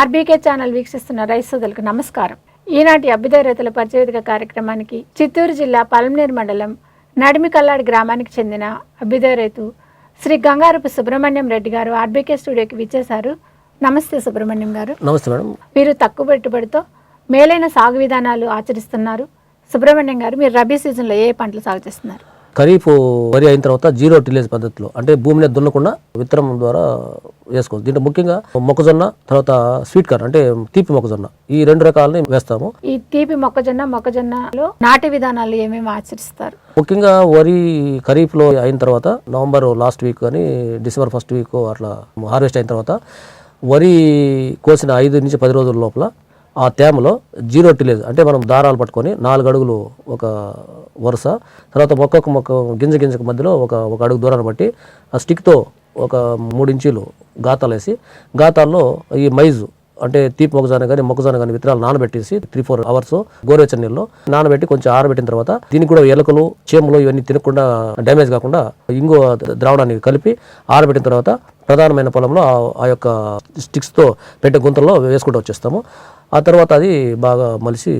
RBK channel వీక్షిస్తున్న రైతు సోదరులకు నమస్కారం. ఈనాటి అభ్యుదయ రైతుల పరిచయవేదిక కార్యక్రమానికి చిత్తూరు జిల్లా పలమనేరు మండలం నడిమి కల్లాడి గ్రామానికి చెందిన అభ్యుదయ రైతు శ్రీ గంగారపు సుబ్రహ్మణ్యం రెడ్డి గారు ఆర్బీకే స్టూడియోకి విచ్చేశారు. నమస్తే సుబ్రహ్మణ్యం గారు. నమస్తే మేడం. మీరు తక్కువ పెట్టుబడితో మేలైన సాగు విధానాలు ఆచరిస్తున్నారు. సుబ్రహ్మణ్యం గారు మీరు రబీ సీజన్లో ఏ పంటలు సాగు చేస్తున్నారు? ఖరీఫ్ వరి అయిన తర్వాత జీరో టిలేజ్ పద్ధతిలో అంటే భూమిని దున్నకుండా విత్తనం ద్వారా వేసుకోవచ్చు దీంట్లో ముఖ్యంగా మొక్కజొన్న తర్వాత స్వీట్ కార్న్ అంటే తీపి మొక్కజొన్న ఈ రెండు రకాలని వేస్తాము. ఈ తీపి మొక్కజొన్న మొక్కజొన్నలో నాటి విధానాలు ఏమేమి ఆచరిస్తారు? ముఖ్యంగా వరి ఖరీఫ్లో అయిన తర్వాత నవంబర్ లాస్ట్ వీక్ కానీ డిసెంబర్ ఫస్ట్ వీక్ అట్లా హార్వెస్ట్ అయిన తర్వాత వరి కోసిన ఐదు నుంచి పది రోజుల లోపల ఆ తేమలో జీరో టిలేజ్ అంటే మనం దారాలు పట్టుకొని నాలుగు అడుగులు ఒక వరుస తర్వాత మొక్కకు మొక్క గింజ గింజకు మధ్యలో ఒక ఒక అడుగు దూరాన్ని బట్టి ఆ స్టిక్తో ఒక మూడు ఇంచీలు గాతాలు వేసి గాతాల్లో ఈ మైజు అంటే తీపి మొక్కజొన్న కానీ మొక్కజొన్న కానీ విత్తనాలు నానబెట్టేసి త్రీ ఫోర్ అవర్స్ గోరువెచ్చని నీళ్ళు నానబెట్టి కొంచెం ఆరబెట్టిన తర్వాత దీనికి కూడా ఎలుకలు చేమలు ఇవన్నీ తినకుండా డ్యామేజ్ కాకుండా ఇంగు ద్రావణాన్ని కలిపి ఆరబెట్టిన తర్వాత ప్రధానమైన పొలంలో ఆ- ఆ యొక్క స్టిక్స్తో పెట్టే గుంతల్లో వేసుకుంటూ వచ్చేస్తాము. ఆ తర్వాత అది బాగా మలిసి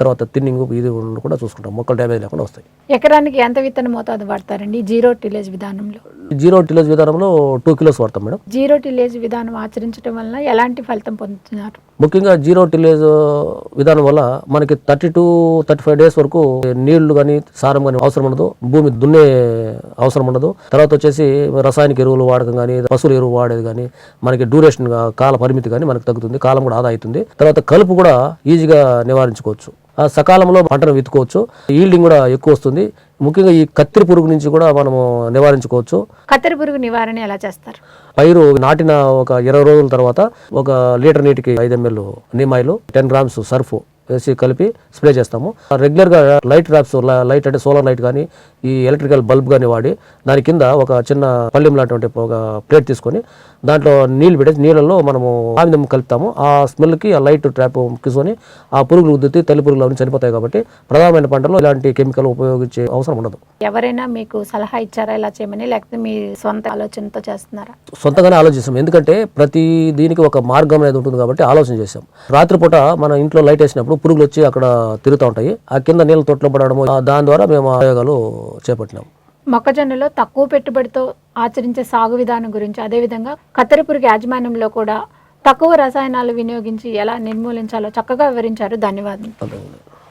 తర్వాత తిన్నింగ్ ఇది కూడా చూసుకుంటాం. మొక్కలు డ్యామేజ్ లేకుండా వస్తాయి. ఎకరానికి ఎంత విత్తన మోతాదు వాడతారండి? జీరో టిలేజ్ విధానంలో? జీరో టిలేజ్ విధానంలో టూ కిలోస్ వాడతాం మేడం. జీరో టిలేజ్ విధానం ఆచరించడం వలన ఎలాంటి ఫలితం పొందుతున్నారు? ముఖ్యంగా జీరో టిలేజ్ విధానం వల్ల మనకి thirty to thirty five days వరకు నీళ్ళు కానీ సారం కానీ అవసరం ఉండదు. భూమి దున్నే అవసరం ఉండదు. తర్వాత వచ్చేసి రసాయనిక ఎరువులు వాడకం కానీ పశువుల ఎరువు వాడేది కానీ మనకి డ్యూరేషన్ కాల పరిమితి కానీ మనకు తగ్గుతుంది. కాలం కూడా ఆదా అవుతుంది. తర్వాత కలుపు కూడా ఈజీగా నివారించుకోవచ్చు. సకాలంలో పంటను విత్తుకోవచ్చు. ఈల్డింగ్ కూడా ఎక్కువ వస్తుంది. ముఖ్యంగా ఈ కత్తిరి పురుగు నుంచి కూడా మనము నివారించుకోవచ్చు. కత్తెర పురుగు నివారణ ఎలా చేస్తారు? పైరు నాటిన ఒక ఇరవై రోజుల తర్వాత ఒక లీటర్ నీటికి ఐదు ML neem oil ten grams surf వేసి కలిపి స్ప్రే చేస్తాము. రెగ్యులర్గా లైట్ ట్రాప్స్ లైట్ అంటే సోలార్ లైట్ కానీ ఈ ఎలక్ట్రికల్ బల్బ్ కానీ వాడి దాని కింద ఒక చిన్న పళ్ళెం లాంటి ఒక ప్లేట్ తీసుకొని దాంట్లో నీళ్ళు పెట్టేసి నీళ్ళల్లో మనము ఆమిదం కలుపుతాము. ఆ స్మెల్కి ఆ లైట్ ట్రాప్ తీసుకొని ఆ పురుగులు ఉద్దితే తల్లి పురుగులు అవన్నీ చనిపోతాయి కాబట్టి ప్రధానమైన పంటలో ఇలాంటి కెమికల్ ఉపయోగించే అవసరం ఉండదు. ఎవరైనా మీకు సలహా ఇచ్చారా ఇలా చేయమని? లేకపోతే మీ సొంత ఆలోచనతో చేస్తున్నారా? సొంతంగానే ఆలోచిస్తాం. ఎందుకంటే ప్రతి దీనికి ఒక మార్గం అనేది ఉంటుంది కాబట్టి ఆలోచన చేసాం రాత్రిపూట మన ఇంట్లో లైట్ వేసినప్పుడు పురుగులు వచ్చి అక్కడ తిరుగుతూ ఉంటాయి. ఆ కింద నీళ్ళ తొట్లో పడడము దాని ద్వారా మేము ప్రయోగాలు చేపట్టినాం. మొక్కజొన్నలో తక్కువ పెట్టుబడితో ఆచరించే సాగు విధానం గురించి అదేవిధంగా కత్తెర పురుగు యాజమాన్యంలో కూడా తక్కువ రసాయనాలు వినియోగించి ఎలా నిర్మూలించాలో చక్కగా వివరించారు. ధన్యవాదాలు.